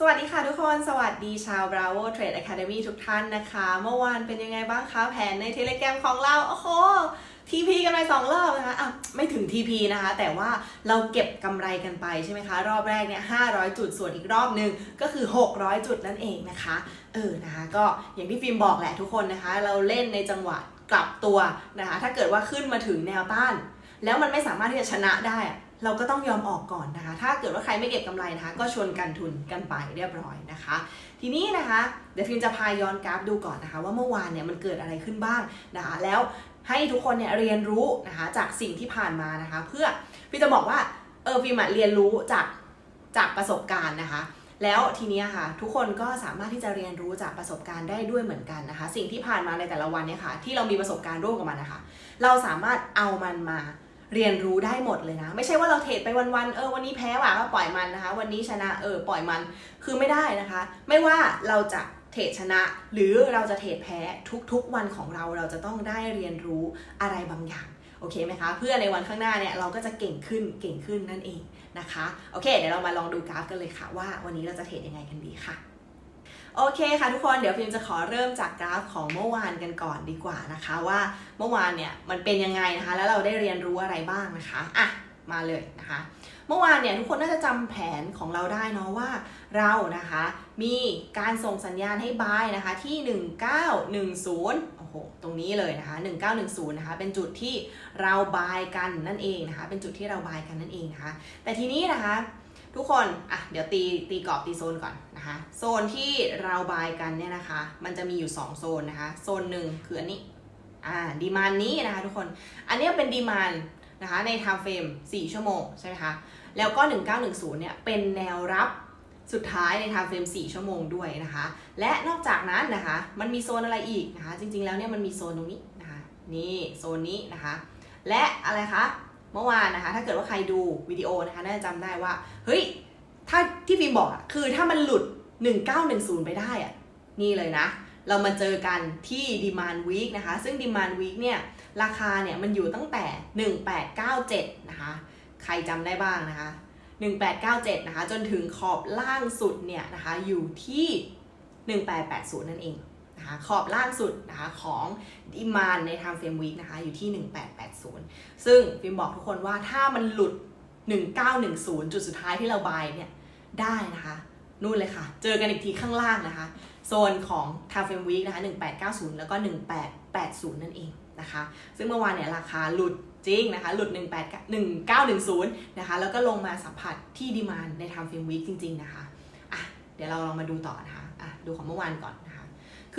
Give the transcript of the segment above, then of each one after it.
สวัสดีค่ะทุกคน สวัสดีชาว Bravo Trade Academy ทุกท่านนะคะ เมื่อวานเป็นยังไงบ้างคะแผนในเทเลแกรมของเรา โอ้โห TP กันไปสองรอบนะคะอะไม่ถึง TP นะคะ แต่ว่าเราเก็บกำไรกันไปใช่ไหมคะ รอบแรกเนี่ย500จุดส่วนอีกรอบหนึ่งก็คือ 600 จุดนั่นเองนะคะ เออนะคะก็อย่างที่ฟิล์มบอกแหละทุกคนนะคะ เราเล่นในจังหวะกลับตัวนะคะ ถ้าเกิดว่าขึ้นมาถึงแนวต้าน แล้วมันไม่สามารถที่จะชนะได้ เราก็ต้องยอมออกก่อนนะคะ ถ้าเกิดว่าใครไม่เก็บกำไรนะคะ ก็ชวนกันทุนกันไปเรียบร้อยนะคะ ทีนี้นะคะเดี๋ยวฟิล์มจะพาย้อนกราฟดูก่อนนะคะ ว่าเมื่อวานเนี่ยมันเกิดอะไรขึ้นบ้างนะคะ แล้วให้ทุกคนเนี่ยเรียนรู้นะคะจากสิ่งที่ผ่านมานะคะ เพื่อฟิล์มจะบอกว่าเออฟิล์มเรียนรู้จากจากประสบการณ์นะคะแล้วทีนี้ค่ะ ทุกคนก็สามารถที่จะเรียนรู้จากประสบการณ์ได้ด้วยเหมือนกันนะคะ สิ่งที่ผ่านมาในแต่ละวันเนี่ยค่ะ ที่เรามีประสบการณ์ร่วมกับมันนะคะ เราสามารถเอามันมา เรียนรู้ได้หมดเลยนะ ไม่ใช่ว่าเราเทรดไปวันๆเออวันนี้แพ้ว่ะก็ปล่อยมันนะคะ วันนี้ชนะเออปล่อยมันคือไม่ได้นะคะ ไม่ว่าเราจะเทรดชนะ หรือเราจะเทรดแพ้ทุกๆวันของเราเราจะต้องได้เรียนรู้อะไรบางอย่างโอเคไหมคะเพื่อในวันข้างหน้าเนี่ยเราก็จะเก่งขึ้นเก่งขึ้นนั่นเองนะคะโอเคเดี๋ยวเรามาลองดูกราฟกันเลยค่ะว่าวันนี้เราจะเทรดยังไงกันดีค่ะ โอเคค่ะทุกคนเดี๋ยวฟิล์มจะขอเริ่มจากกราฟของเมื่อวานกันก่อนดีกว่านะคะ ว่าเมื่อวานเนี่ยมันเป็นยังไงนะคะ แล้วเราได้เรียนรู้อะไรบ้างนะคะอะมาเลยนะคะ เมื่อวานเนี่ยทุกคนน่าจะจำแผนของเราได้เนาะว่าเรานะคะมีการส่งสัญญาณให้บายนะคะที่ 1910โอ้โหตรงนี้เลยนะคะ 1910นะคะเป็นจุดที่เราบายกันนั่นเองนะคะ เป็นจุดที่เราบายกันนั่นเองนะคะ แต่ทีนี้นะคะ ทุกคนอะเดี๋ยวตีตีกรอบตีโซนก่อนนะคะ โซนที่เราบายกันเนี่ยนะคะ มันจะมีอยู่ 2 โซนนะคะ โซนหนึ่งคืออันนี้อ่าดีมานนี้นะคะทุกคนอันนี้เป็นดีมานนะคะใน time frame 4ชั่วโมงใช่ไหมคะแล้วก็ 1910 เนี่ยเป็นแนวรับสุดท้ายใน time frame 4ชั่วโมงด้วยนะคะ และนอกจากนั้นนะคะมันมีโซนอะไรอีกนะคะ จริงๆแล้วเนี่ยมันมีโซนตรงนี้นะคะนี่โซนนี้นะคะ และอะไรคะ เมื่อวานนะคะ ถ้าเกิดว่าใครดูวิดีโอนะคะน่าจะจำได้ว่า เฮ้ย ถ้าที่ฟิล์มบอกอะคือถ้ามันหลุด 1910 ไปได้อะนี่เลยนะ เรามาเจอกันที่ Demand Week นะคะ ซึ่ง Demand Week เนี่ยราคาเนี่ยมันอยู่ตั้งแต่ 1897 นะคะ ใครจำได้บ้างนะคะ 1897 นะคะ จนถึงขอบล่างสุดเนี่ยนะคะอยู่ที่ 1880 นั่นเอง นะคะขอบล่างสุดนะคะของ Demand ใน Time Frame Week นะคะอยู่ที่ 1880 ซึ่งฟิล์มบอกทุกคนว่าถ้ามันหลุด 1910 จุดสุดท้ายที่เราบายเนี่ยได้นะคะนู่นเลยค่ะ เจอกันอีกทีข้างล่างนะคะ โซนของ t a f e m Week นะคะ 1890 แล้วก็ 1880 นั่นเองนะคะ ซึ่งเมื่อวานเนี่ยราคาหลุดจริงนะคะ หลุด 18 1910 นะคะ แล้วก็ลงมาสัมผัสที่ดีมานใน t a f e m Week จริง ๆ นะคะ อะ เดี๋ยวเราลองมาดูต่อนะคะ อะ ดูของเมื่อวานก่อน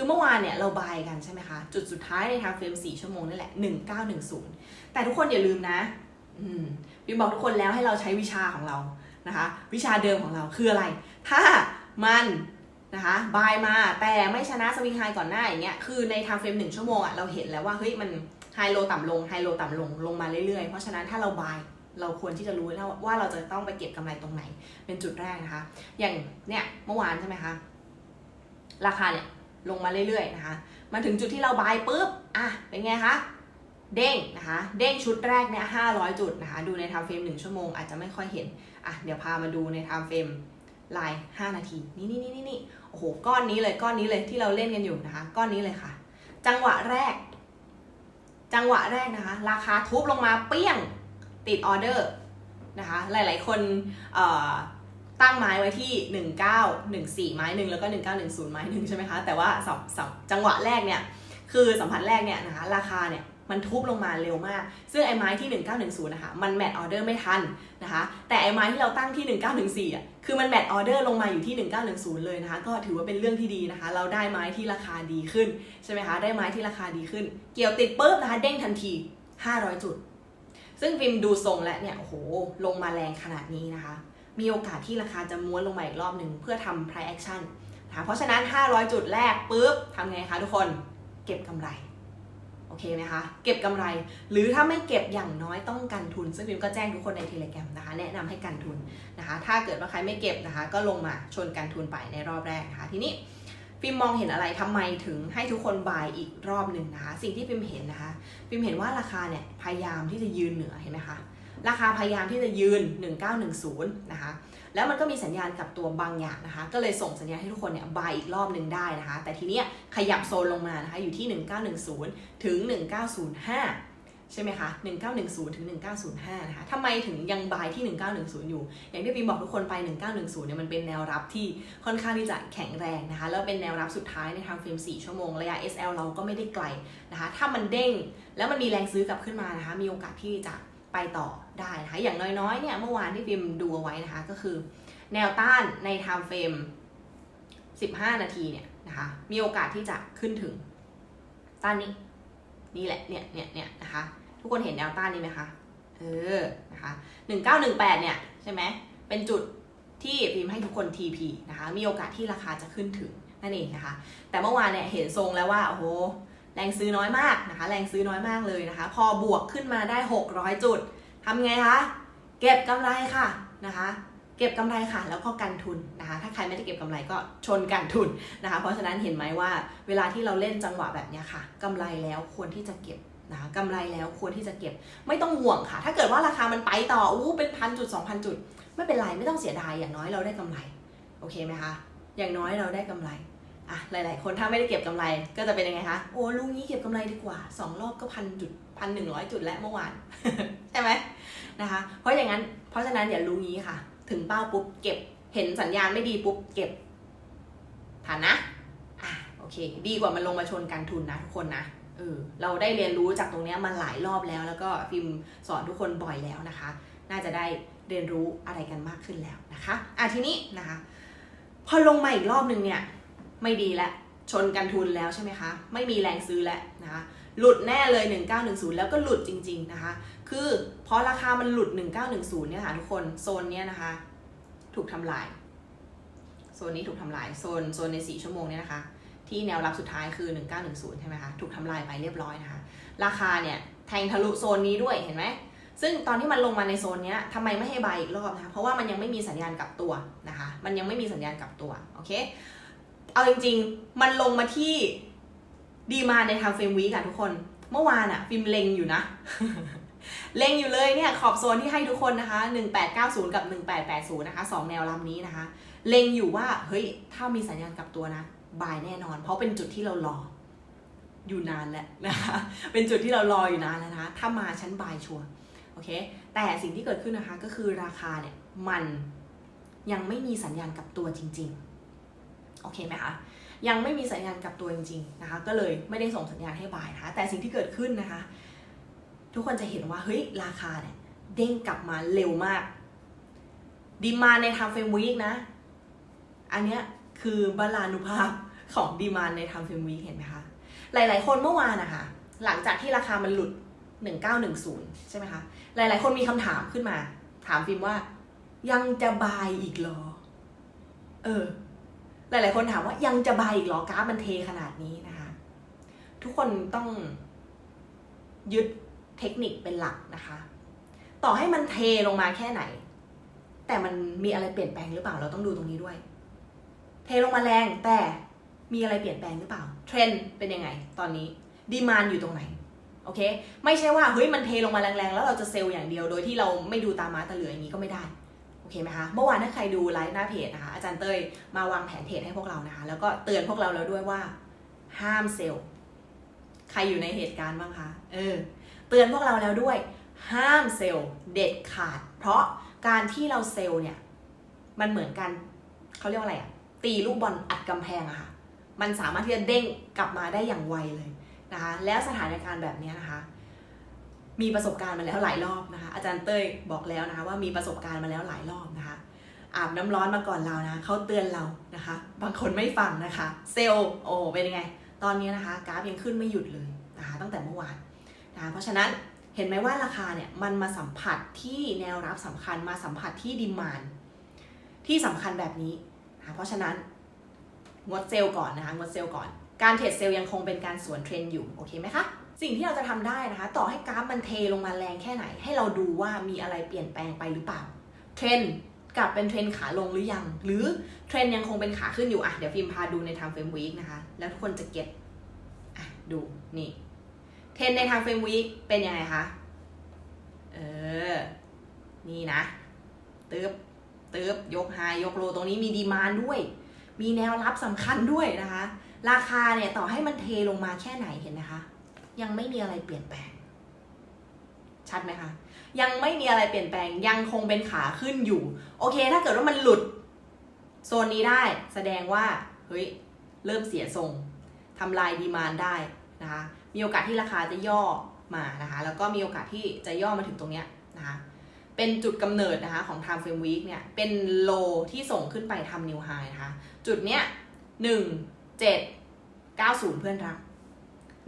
คือเมื่อวานเนี่ยเราบายกันใช่ไหมคะ จุดสุดท้ายใน t a f e m 4ชั่วโมงนี่แหละ 1910 แต่ทุกคนอย่าลืมนะมบิมบอกทุกคนแล้วให้เราใช้วิชาของเรานะคะ วิชาเดิมของเราคืออะไร ถ้ามันนะคะบายมาแต่ไม่ชนะสวิงไฮก่อนหน้าอย่างเงี้ยคือในทางเฟรมหนึ่งชั่วโมงอะเราเห็นแล้วว่าเฮ้ยมันไฮโลต่ำลงไฮโลต่ำลงลงมาเรื่อยๆ เพราะฉะนั้นถ้าเราบายเราควรที่จะรู้แล้วว่าเราจะต้องไปเก็บกำไรตรงไหน เป็นจุดแรกนะคะ อย่างเนี่ยเมื่อวานใช่ไหมคะ ราคาเนี่ย ลงมาเรื่อยๆนะคะ มาถึงจุดที่เราบายปุ๊บ อะ เป็นไงคะ เด้งนะคะ เด้งชุดแรกเนี่ย500จุดนะคะ ดูในทำเฟรม1ชั่วโมงอาจจะไม่ค่อยเห็น อะ เดี๋ยวพามาดูใน time frame ลาย5นาทีนี่นี่นี่นี่โอ้โห ก้อนนี้เลย ก้อนนี้เลยที่เราเล่นกันอยู่นะคะ ก้อนนี้เลยค่ะ จังหวะแรก จังหวะแรกนะคะ ราคาทุบลงมาเปี้ยง ติดออเดอร์นะคะ หลาย ๆ คนเอ่อ ตั้งไม้ไว้ที่ 1914 ไม้หนึ่งแล้วก็ 1910 ไม้หนึ่งใช่ไหมคะ แต่ว่าสับสับจังหวะแรกเนี่ยคือสัมผัสแรกเนี่ยนะคะราคาเนี่ยมันทุบลงมาเร็วมาก ซึ่งไอ้ไม้ที่ 1910 นะคะมันแมทออเดอร์ไม่ทันนะคะ แต่ไอ้ไม้ที่เราตั้งที่ 1914อะคือมันแมทออเดอร์ลงมาอยู่ที่ 1910 เลยนะคะ ก็ถือว่าเป็นเรื่องที่ดีนะคะ เราได้ไม้ที่ราคาดีขึ้นใช่ไหมคะ ได้ไม้ที่ราคาดีขึ้น เกี่ยวติดปุ๊บนะคะเด้งทันที 500 จุด ซึ่งฟิล์มดูทรงและเนี่ยโอ้โหลงมาแรงขนาดนี้นะคะ มีโอกาสที่ราคาจะม้วนลงมาอีกรอบหนึ่งเพื่อทำ price action นะคะเพราะฉะนั้น 500 จุดแรกปุ๊บทำไงคะทุกคนเก็บกำไรโอเคไหมคะเก็บกำไร หรือถ้าไม่เก็บอย่างน้อยต้องกันทุน ซึ่งพิมก็แจ้งทุกคนในเทเลแกรมนะคะแนะนำให้กันทุนนะคะ ถ้าเกิดว่าใครไม่เก็บนะคะ ก็ลงมาชนกันทุนไปในรอบแรกนะคะทีนี้ฟิมมองเห็นอะไรทำไมถึงให้ทุกคนบายอีกรอบหนึ่งนะคะ สิ่งที่ฟิมเห็นนะคะฟิมเห็นว่าราคาเนี่ยพยายามที่จะยืนเหนือเห็นไหมคะ ราคาพยายามที่จะยืน 1910 นะคะ แล้วมันก็มีสัญญาณกับตัวบางอย่างนะคะ ก็เลยส่งสัญญาณให้ทุกคนเนี่ยบายอีกรอบหนึ่งได้นะคะ แต่ทีเนี้ยขยับโซนลงมานะคะ อยู่ที่ 1910 ถึง 1905 ใช่ไหมคะ 1910 ถึง 1905 นะคะทำไมถึงยังบายที่ 1910 อยู่ อย่างที่พิมบอกทุกคนไป 1910 เนี่ยมันเป็นแนวรับที่ค่อนข้างที่จะแข็งแรงนะคะ แล้วเป็นแนวรับสุดท้ายในทางเฟรม 4 ชั่วโมง ระยะ SL เราก็ไม่ได้ไกลนะคะ ถ้ามันเด้งแล้วมันมีแรงซื้อกลับขึ้นมานะคะ มีโอกาสที่จะ ไปต่อได้นะคะอย่างน้อยๆเนี่ยเมื่อวานที่พิมดูเอาไว้นะคะก็คือ แนวต้านใน time frame 15 นาทีเนี่ยนะคะมีโอกาสที่จะขึ้นถึงต้านนี้นี่แหละเนี่ยเนี่ยเนี่ยนะคะทุกคนเห็นแนวต้านนี้ไหมคะเออนะคะ1918เนี่ยใช่ไหมเป็นจุดที่พิมพ์ให้ทุกคน TP นะคะมีโอกาสที่ราคาจะขึ้นถึงนั่นเองนะคะแต่เมื่อวานเนี่ยเห็นทรงแล้วว่าโอ้โห แรงซื้อน้อยมากนะคะ แรงซื้อน้อยมากเลยนะคะ พอบวกขึ้นมาได้ 600 จุดทำไงคะ เก็บกำไรค่ะนะคะ เก็บกำไรค่ะ แล้วก็กันทุนนะคะ ถ้าใครไม่ได้เก็บกำไรก็ชนกันทุนนะคะ เพราะฉะนั้นเห็นไหมว่าเวลาที่เราเล่นจังหวะแบบนี้ค่ะกำไรแล้วควรที่จะเก็บนะคะกำไรแล้วควรที่จะเก็บไม่ต้องห่วงค่ะ ถ้าเกิดว่าราคามันไปต่ออู้เป็นพันจุดสองพันจุด ไม่เป็นไรไม่ต้องเสียดายอย่างน้อยเราได้กำไร โอเคไหมคะ อย่างน้อยเราได้กำไร อะหลาย ๆ คนถ้าไม่ได้เก็บกำไรก็จะเป็นยังไงคะโอ้ลุงนี้เก็บกำไรดีกว่าสองรอบก็พันจุดพันหนึ่งร้อยจุดแล้วเมื่อวานใช่ไหมนะคะ เพราะอย่างนั้นเพราะฉะนั้นอย่าลุงนี้ค่ะ ถึงเป้าปุ๊บเก็บเห็นสัญญาณไม่ดีปุ๊บเก็บผ่านนะอะโอเค ดีกว่ามันลงมาชนกันทุนนะทุกคนนะเออเราได้เรียนรู้จากตรงนี้มาหลายรอบแล้ว แล้วก็ฟิล์มสอนทุกคนบ่อยแล้วนะคะ น่าจะได้เรียนรู้อะไรกันมากขึ้นแล้วนะคะอะทีนี้นะคะ พอลงมาอีกรอบหนึ่งเนี่ย ไม่ดีแล้วชนกันทุนแล้วใช่ไหมคะ ไม่มีแรงซื้อแล้วนะคะหลุดแน่เลย 1910 แล้วก็หลุดจริง ๆ นะคะ คือเพอราคามันหลุด 1910 เนี่ยค่ะทุกคนโซนเนี้ยนะคะ ถูกทำลาย โซนนี้ถูกทำลายโซนโซนใน 4 ชั่วโมงเนี่ยนะคะ ที่แนวรับสุดท้ายคือ 1910 ใช่ไหมคะถูกทำลายไปเรียบร้อยนะคะ ราคาเนี่ยแทงทะลุโซนนี้ด้วยเห็นไหมซึ่งตอนที่มันลงมาในโซนเนี้ยทำไมไม่ให้บายอีกรอบนะคะเพราะว่ามันยังไม่มีสัญญาณกลับตัวนะคะ มันยังไม่มีสัญญาณกลับตัวโอเค เอาจริง ๆ มันลงมาที่ดีมาในทางเฟรมวีค่ะทุกคน เมื่อวานอะฟิล์มเล็งอยู่นะ เล็งอยู่เลยเนี่ยขอบโซนที่ให้ทุกคนนะคะ 1890 กับ 1880 นะคะสองแนวลำนี้นะคะ เล็งอยู่ว่า เฮ้ย ถ้ามีสัญญาณกลับตัวนะ บายแน่นอน เพราะเป็นจุดที่เรารออยู่นานแล้วนะคะ เป็นจุดที่เรารออยู่นานแล้วนะคะถ้ามาชั้นบายชัวร์โอเค แต่สิ่งที่เกิดขึ้นนะคะก็คือราคาเนี่ยมันยังไม่มีสัญญาณกลับตัวจริง ๆ โอเคไหมคะยังไม่มีสัญญาณกลับตัวจริงๆนะคะ ก็เลยไม่ได้ส่งสัญญาณให้บายนะคะ แต่สิ่งที่เกิดขึ้นนะคะ ทุกคนจะเห็นว่าเฮ้ยราคาเนี่ยเด้งกลับมาเร็วมาก ดีมาในทางเฟรมวีกนะ อันเนี้ยคือบาลานุภาพของดีมาในทางเฟรมวีกเห็นไหมคะ หลายๆ คนเมื่อวานนะคะหลังจากที่ราคามันหลุด 1910 ใช่ไหมคะ หลายๆ คนมีคำถามขึ้นมา ถามฟิล์มว่า ยังจะบายอีกเหรอ เออ หลาย ๆ คนถามว่ายังจะบายอีกหรอกราฟมันเทขนาดนี้นะคะ ทุกคนต้องยึดเทคนิคเป็นหลักนะคะ ต่อให้มันเทลงมาแค่ไหน แต่มันมีอะไรเปลี่ยนแปลงหรือเปล่าเราต้องดูตรงนี้ด้วย เทลงมาแรงแต่มีอะไรเปลี่ยนแปลงหรือเปล่า เทรนเป็นยังไง ตอนนี้ดีมานอยู่ตรงไหนโอเค ไม่ใช่ว่าเฮ้ยมันเทลงมาแรงๆ แล้วเราจะเซลล์อย่างเดียวโดยที่เราไม่ดูตามมาตาเหลืออย่างนี้ก็ไม่ได้ อเคไหมคะ เมื่อวานถ้าใครดูไลฟ์หน้าเพจนะคะ อาจารย์เต้ยมาวางแผนเทรดให้พวกเรานะคะ แล้วก็เตือนพวกเราแล้วด้วยว่า ห้ามเซลล์ ใครอยู่ในเหตุการณ์บ้างคะ เออ เตือนพวกเราแล้วด้วย ห้ามเซลล์เด็ดขาด เพราะการที่เราเซลล์เนี่ย มันเหมือนกันเขาเรียกว่าอะไรอะตีลูกบอลอัดกำแพงอะค่ะ มันสามารถที่จะเด้งกลับมาได้อย่างไวเลยนะคะ แล้วสถานการณ์แบบนี้นะคะ มีประสบการณ์มาแล้วหลายรอบนะคะ อาจารย์เต้ยบอกแล้วนะคะว่ามีประสบการณ์มาแล้วหลายรอบนะคะ อาบน้ำร้อนมาก่อนเรานะเขาเตือนเรานะคะ บางคนไม่ฟังนะคะ เซลล์โอ้เป็นยังไง ตอนนี้นะคะกราฟยังขึ้นไม่หยุดเลยนะคะ ตั้งแต่เมื่อวานนะคะเพราะฉะนั้นเห็นไหมว่าราคาเนี่ยมันมาสัมผัสที่แนวรับสำคัญมาสัมผัสที่ดิมานที่สำคัญแบบนี้นะคะเพราะฉะนั้นงดเซลล์ก่อนนะคะงดเซลล์ก่อน การเทรดเซลล์ยังคงเป็นการสวนเทรนอยู่โอเคไหมคะ สิ่งที่เราจะทำได้นะคะ ต่อให้กราฟมันเทลงมาแรงแค่ไหน ให้เราดูว่ามีอะไรเปลี่ยนแปลงไปหรือเปล่า เทรนกลับเป็นเทรนขาลงหรือยัง หรือเทรนยังคงเป็นขาขึ้นอยู่อะเดี๋ยวฟิล์มพาดูในทางเฟรมวีคนะคะ แล้วทุกคนจะเก็ตอะดูนี่เทรนในทางเฟรมวีคเป็นยังไงคะเออนี่นะตึบตึบยกไฮยกโลตรงนี้มีดีมานด้วย มีแนวรับสำคัญด้วยนะคะ ราคาเนี่ยต่อให้มันเทลงมาแค่ไหนเห็นนะคะ ยังไม่มีอะไรเปลี่ยนแปลง ชัดไหมคะ ยังไม่มีอะไรเปลี่ยนแปลง ยังคงเป็นขาขึ้นอยู่ โอเค ถ้าเกิดว่ามันหลุดโซนนี้ได้ แสดงว่า เฮ้ย เริ่มเสียทรงทำลายดีมานได้นะคะ มีโอกาสที่ราคาจะย่อมานะคะ แล้วก็มีโอกาสที่จะย่อมาถึงตรงเนี้ยนะคะ เป็นจุดกำเนิดนะคะของ time frame week เนี่ย เป็นโลที่ส่งขึ้นไปทำ new high นะคะ จุดเนี้ยหนึ่งเจ็ดเก้าศูนย์เพื่อนรัก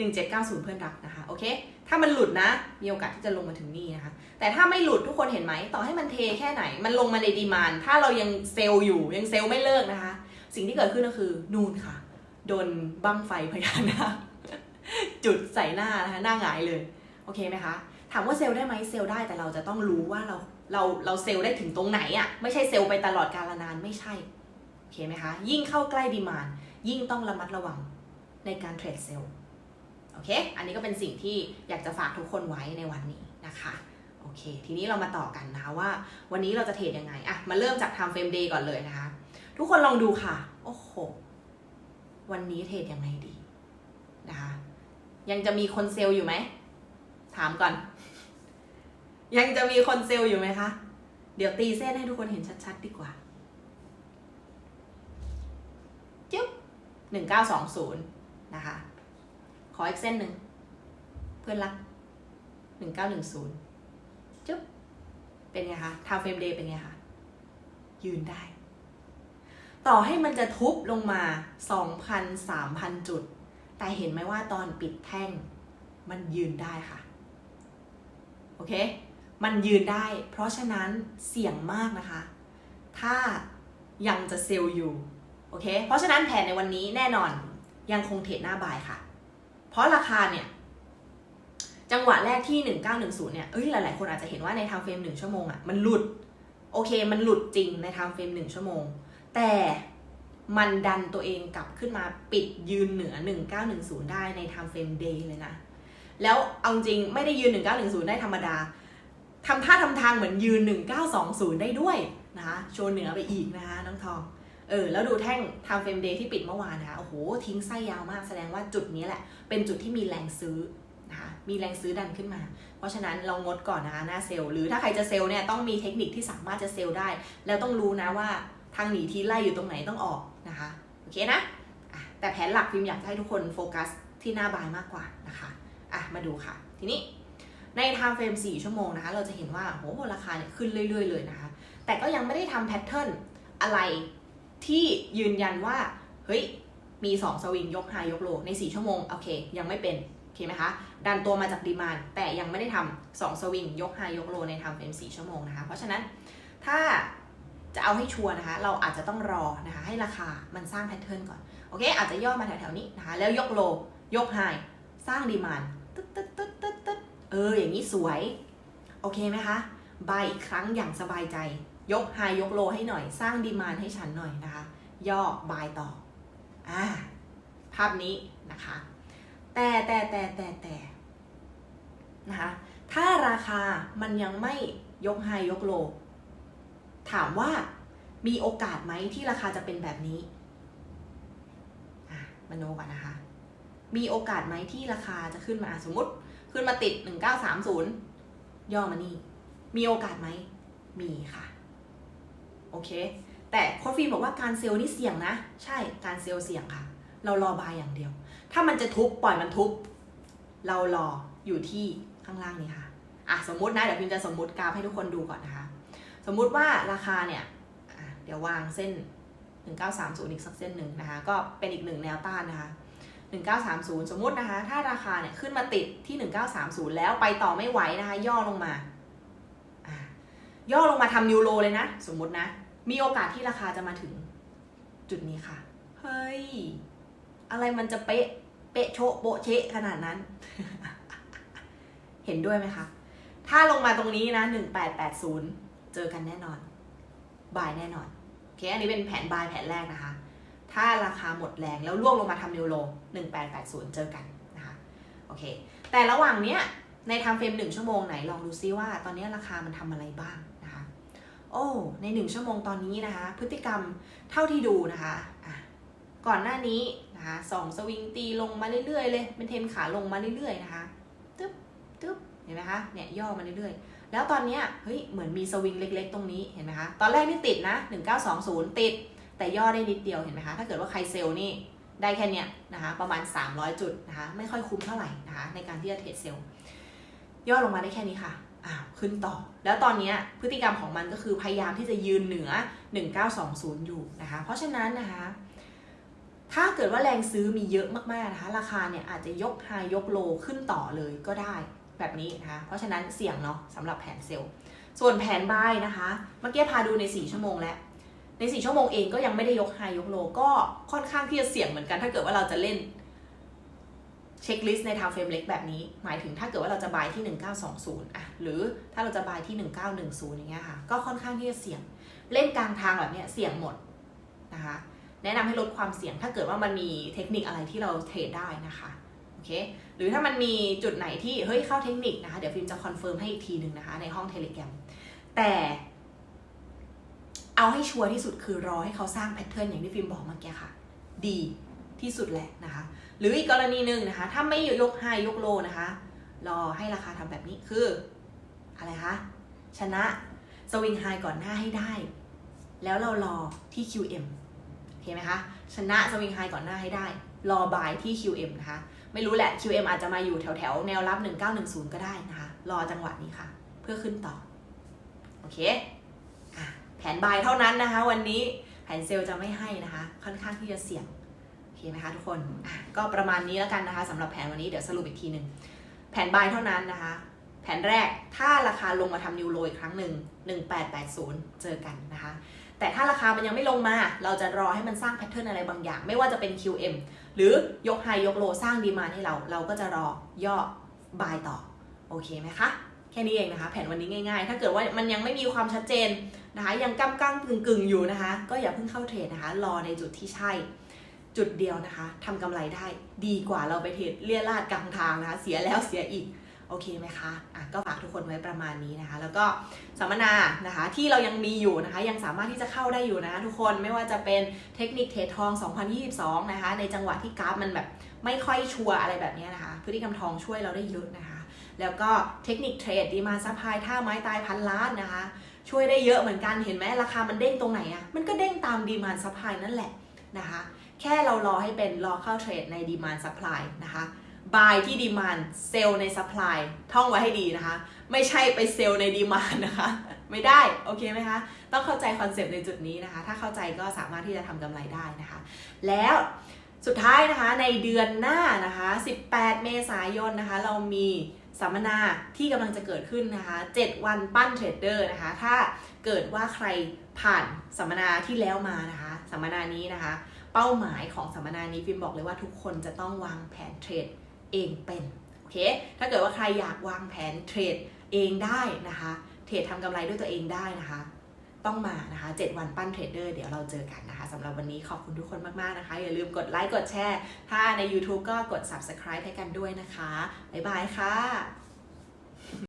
หนึ่งเจ็ดเก้าศูนย์เพื่อนรักนะคะ โอเค ถ้ามันหลุดนะ มีโอกาสที่จะลงมาถึงนี่นะคะ แต่ถ้าไม่หลุดทุกคนเห็นไหม ต่อให้มันเทแค่ไหน มันลงมาในดีมาน ถ้าเรายังเซลล์อยู่ยังเซลล์ไม่เลิกนะคะ สิ่งที่เกิดขึ้นก็คือนูนค่ะ โดนบั้งไฟพญานาคจุดใส่หน้านะคะ หน้าหงายเลย โอเคไหมคะ ถามว่าเซลล์ได้ไหมเซลล์ได้ แต่เราจะต้องรู้ว่าเรา เรา เราเซลล์ได้ถึงตรงไหนอะ่ะ ไม่ใช่เซลล์ไปตลอดกาลนาน ไม่ใช่ โอเคไหมคะ ยิ่งเข้าใกล้ดีมาน ยิ่งต้องระมัดระวังในการเทรดเซลล์ โอเค อันนี้ก็เป็นสิ่งที่อยากจะฝากทุกคนไว้ในวันนี้นะคะโอเค ทีนี้เรามาต่อกันนะว่า วันนี้เราจะเทรดยังไงอะมาเริ่มจาก time frame day ก่อนเลยนะคะ ทุกคนลองดูค่ะ โอ้โห วันนี้เทรดยังไงดีนะคะ ยังจะมีคนเซลล์อยู่ไหม ถามก่อน ยังจะมีคนเซลล์อยู่ไหมคะ เดี๋ยวตีเส้นให้ทุกคนเห็นชัดๆ ดีกว่าจึ๊บหนึ่งเก้าสองศูนย์นะคะ ออีกเส้นหนึ่ง เพื่อนรักหนึ่งเก้าหนึ่งศูนย์จึ๊บ เป็นไงคะทาวเฟรมเดย์เป็นไงคะยืนได้ ต่อให้มันจะทุบลงมา2,000 3,000จุด แต่เห็นไหมว่าตอนปิดแท่ง มันยืนได้ค่ะ โอเค มันยืนได้ เพราะฉะนั้นเสี่ยงมากนะคะ ถ้ายังจะเซลล์อยู่ โอเค เพราะฉะนั้นแผนในวันนี้แน่นอนยังคงเทรดหน้าบายค่ะ เพราะราคาเนี่ย จังหวะแรกที่ 1910 เนี่ยเอ้ยหลาย ๆ คนอาจจะเห็นว่าในไทม์เฟรม1ชั่วโมงอะ่ะมันหลุด โอเค มันหลุดจริงในไทม์เฟรม1ชั่วโมง แต่มันดันตัวเองกลับขึ้นมาปิดยืนเหนือ 1910 ได้ในไทม์เฟรมเดย์เลยนะ แล้วเอาจริงไม่ได้ยืน 1910 ได้ธรรมดาทำท่าทำทางเหมือนยืน 1920 ได้ด้วยนะคะโชว์เหนือไปอีกนะคะน้องทอง เออแล้วดูแท่ง time frame day ที่ปิดเมื่อวานนะคะโอ้โหทิ้งไส้ยาวมากแสดงว่าจุดนี้แหละ เป็นจุดที่มีแรงซื้อนะคะมีแรงซื้อดันขึ้นมา เพราะฉะนั้นเรางดก่อนนะคะหน้าเซลล์หรือถ้าใครจะเซลล์เนี่ยต้องมีเทคนิคที่สามารถจะเซลล์ได้ แล้วต้องรู้นะว่าทางหนีทีไล่อยู่ตรงไหนต้องออกนะคะโอเคนะแต่แผนหลักพิมพ์อยากให้ทุกคนโฟกัสที่หน้าบายมากกว่านะคะอะมาดูค่ะ ทีนี้ใน time frame 4 ชั่วโมงนะคะ เราจะเห็นว่าโหราคาเนี่ยขึ้นเรื่อย ๆ เลยนะคะ แต่ก็ยังไม่ได้ทำแพทเทิร์นอะไร ที่ยืนยันว่า เฮ้ย มี 2 สวิงยกไฮยกโลใน 4 ชั่วโมง โอเค ยังไม่เป็น โอเคไหมคะ ดันตัวมาจากดีมานแต่ยังไม่ได้ทำสองสวิงยกไฮยกโลในทำเป็น4ชั่วโมงนะคะ เพราะฉะนั้นถ้าจะเอาให้ชัวร์นะคะ เราอาจจะต้องรอนะคะ ให้ราคามันสร้างแพทเทิร์นก่อน โอเค อาจจะย่อมาแถวๆนี้นะคะ แล้วยกโล ยกไฮ สร้างดีมานตึ๊ดตึ๊ดตึ๊ดตึ๊ดตึ๊ดเออ อย่างนี้สวย โอเคไหมคะ บายอีกครั้งอย่างสบายใจ ยกไฮยกโลให้หน่อย สร้างดีมานให้ฉันหน่อยนะคะ ย่อบายต่ออ่าภาพนี้นะคะ แต่แต่แต่แต่แต่นะคะถ้าราคามันยังไม่ยกไฮยกโล ถามว่ามีโอกาสไหมที่ราคาจะเป็นแบบนี้อะมโนก่อนนะคะ มีโอกาสไหมที่ราคาจะขึ้นมาสมมติ ขึ้นมาติด 1930 ย่อมานี่ มีโอกาสไหม มีค่ะ โอเค แต่โค้ชฟิล์มบอกว่าการเซลล์นี่เสี่ยงนะ ใช่การเซลล์เสี่ยงค่ะ เรารอบายอย่างเดียว ถ้ามันจะทุบปล่อยมันทุบ เรารออยู่ที่ข้างล่างนี้ค่ะอะสมมตินะเดี๋ยวพิมจะสมมติกราฟให้ทุกคนดูก่อนนะคะ สมมุติว่าราคาเนี่ยเดี๋ยววางเส้น 1930 อีกสักเส้นหนึ่งนะคะ ก็เป็นอีกหนึ่งแนวต้านนะคะ 1930 สมมุตินะคะ ถ้าราคาเนี่ยขึ้นมาติดที่ 1930 แล้วไปต่อไม่ไหวนะคะ ย่อลงมา ย่อลงมาทำนิวโรเลยนะ สมมตินะ มีโอกาสที่ราคาจะมาถึงจุดนี้ค่ะ เฮ้ย อะไรมันจะเป๊ะ เป๊ะโชะโปะเชะขนาดนั้น เห็นด้วยไหมคะ ถ้าลงมาตรงนี้นะ1880เจอกันแน่นอน บายแน่นอน โอเค อันนี้เป็นแผนบายแผนแรกนะคะ ถ้าราคาหมดแรงแล้วล่วงลงมาทำนิวโล1880เจอกันนะคะ โอเค แต่ระหว่างเนี้ยในทำเฟรมหนึ่งชั่วโมงไหนลองดูซิว่า ตอนนี้ราคามันทำอะไรบ้าง โอ้ในหนึ่งชั่วโมงตอนนี้นะคะ พฤติกรรมเท่าที่ดูนะคะะก่อนหน้านี้นะคะสองสวิงตีลงมาเรื่อยๆ เลยเป็นเทนขาลงมาเรื่อยๆนะคะตึ๊บตึ๊บเห็นไหมคะเนี่ยย่อมาเรื่อยๆ แล้วตอนเนี้ยเฮ้ยเหมือนมีสวิงเล็ก ๆ ตรงนี้เห็นไหมคะตอนแรกนี่ติดนะ 1920 ติด แต่ย่อได้นิดเดียวเห็นไหมคะถ้าเกิดว่าใครเซลล์นี่ได้แค่เนี้ยนะคะประมาณ 300 จุดนะคะไม่ค่อยคุ้มเท่าไหร่นะคะในการที่จะเทรดเซลล์ย่อลงมาได้แค่นี้ค่ะ อ้าวขึ้นต่อ แล้วตอนนี้พฤติกรรมของมันก็คือพยายามที่จะยืนเหนือ 1920 อยู่นะคะ เพราะฉะนั้นนะคะ ถ้าเกิดว่าแรงซื้อมีเยอะมากๆนะคะ ราคาเนี่ยอาจจะยกไฮยกโลขึ้นต่อเลยก็ได้แบบนี้นะคะ เพราะฉะนั้นเสี่ยงเนาะสำหรับแผนเซลล์ ส่วนแผนบายนะคะ เมื่อกี้พาดูใน 4 ชั่วโมงแล้ว ใน 4 ชั่วโมงเองก็ยังไม่ได้ยกไฮยกโลก็ค่อนข้างที่จะเสี่ยงเหมือนกัน ถ้าเกิดว่าเราจะเล่น เช็คลิสต์ในทางเฟรมเล็กแบบนี้ หมายถึงถ้าเกิดว่าเราจะบายที่ 1920อะหรือถ้าเราจะบายที่ 1910 อย่างเงี้ยค่ะ ก็ค่อนข้างที่จะเสี่ยง เล่นกลางทางแบบเนี้ยเสี่ยงหมดนะคะแนะนำให้ลดความเสี่ยงถ้าเกิดว่ามันมีเทคนิคอะไรที่เราเทรดได้นะคะโอเคหรือถ้ามันมีจุดไหนที่เฮ้ยเข้าเทคนิคนะคะเดี๋ยวฟิล์มจะคอนเฟิร์มให้อีกทีหนึ่งนะคะในห้องเทเล gram แต่เอาให้ชัวร์ที่สุดคือรอให้เขาสร้างแพทเทิร์นอย่างที่ฟิล์มบอกเมื่อกี้ค่ะ ดีที่สุดแหละนะคะ หรืออีกกรณีหนึ่งนะคะ ถ้าไม่ยกไฮยกโลนะคะ รอให้ราคาทำแบบนี้คือ อะไรคะ ชนะสวิงไฮก่อนหน้าให้ได้ แล้วเรารอที่ QM โอเคไหมคะ ชนะสวิงไฮก่อนหน้าให้ได้ รอบายที่ QM นะคะ ไม่รู้แหละ QM อาจจะมาอยู่แถวแถวแนวรับ 1910 ก็ได้นะคะ รอจังหวะนี้ค่ะ เพื่อขึ้นต่อ โอเคอแผนบายเท่านั้นนะคะ วันนี้แผนเซลจะไม่ให้นะคะ ค่อนข้างที่จะเสี่ยง คไหมคะทุกคนก็ประมาณนี้แล้วกันนะคะสำหรับแผนวันนี้เดี๋ยวสรุปอีกทีหนึ่งแผนบายเท่านั้นนะคะ แผนแรกถ้าราคาลงมาทำนิวโรอีกครั้งหนึ่ง1880 เจอกันนะคะ แต่ถ้าราคามันยังไม่ลงมา เราจะรอให้มันสร้างแพทเทิร์นอะไรบางอย่าง ไม่ว่าจะเป็น QM หรือยกไฮยกโลสร้างดีมานให้เรา เราก็จะรอย่อบายต่อ โอเคไหมคะแค่นี้เองนะคะ แผนวันนี้ง่ายๆ ถ้าเกิดว่ามันยังไม่มีความชัดเจนนะคะ ยังก้ำก้ำกึ่งกึ่งๆ อยู่นะคะ ก็อย่าเพิ่งเข้าเทรดนะคะ รอในจุดที่ใช่ จุดเดียวนะคะทำกำไรได้ดีกว่าเราไปเทรดเลี่ยราดกลางทางนะคะ เสียแล้วเสียอีกโอเคไหมคะอะก็ฝากทุกคนไว้ประมาณนี้นะคะ แล้วก็สัมมนานะคะที่เรายังมีอยู่นะคะ ยังสามารถที่จะเข้าได้อยู่นะทุกคนไม่ว่าจะเป็นเทคนิคเทรดทอง 2022 นะคะ ในจังหวะที่กราฟมันแบบไม่ค่อยชัวร์อะไรแบบนี้นะคะ พฤติกรรมทองช่วยเราได้เยอะนะคะ แล้วก็เทคนิคเทรดดีมาซัพพลายท่าไม้ตายพันล้านนะคะ ช่วยได้เยอะเหมือนกันเห็นไหมราคามันเด้งตรงไหนอะ่ะมันก็เด้งตามดีมานซัพพลายนั่นแหละนะคะ แค่เรารอให้เป็นรอเข้าเทรดในดีมานซัพพลายนะคะบายที่ดีมานเซลในซัพพลายท่องไว้ให้ดีนะคะ ไม่ใช่ไปเซลล์ในดีมานนะคะ ไม่ได้ โอเคไหมคะ ต้องเข้าใจคอนเซปต์ในจุดนี้นะคะ ถ้าเข้าใจก็สามารถที่จะทำกำไรได้นะคะ แล้วสุดท้ายนะคะในเดือนหน้านะคะ 18 เมษายนนะคะ เรามีสัมมนาที่กำลังจะเกิดขึ้นนะคะ 7 วันปั้นเทรดเดอร์นะคะ ถ้าเกิดว่าใครผ่านสัมมนาที่แล้วมานะคะ สัมมนานี้นะคะ เป้าหมายของสัมมนานี้ฟิล์มบอกเลยว่าทุกคนจะต้องวางแผนเทรดเองเป็นโอเคถ้าเกิดว่าใครอยากวางแผนเทรดเองได้นะคะเทรดทำกำไรด้วยตัวเองได้นะคะ ต้องมานะคะ 7 วันปั้นเทรดเดอร์เดี๋ยวเราเจอกันนะคะสำหรับวันนี้ขอบคุณทุกคนมากๆนะคะ อย่าลืมกดไลค์กดแชร์ ถ้าใน YouTube ก็กด Subscribe ให้กันด้วยนะคะ บ๊ายบายค่ะ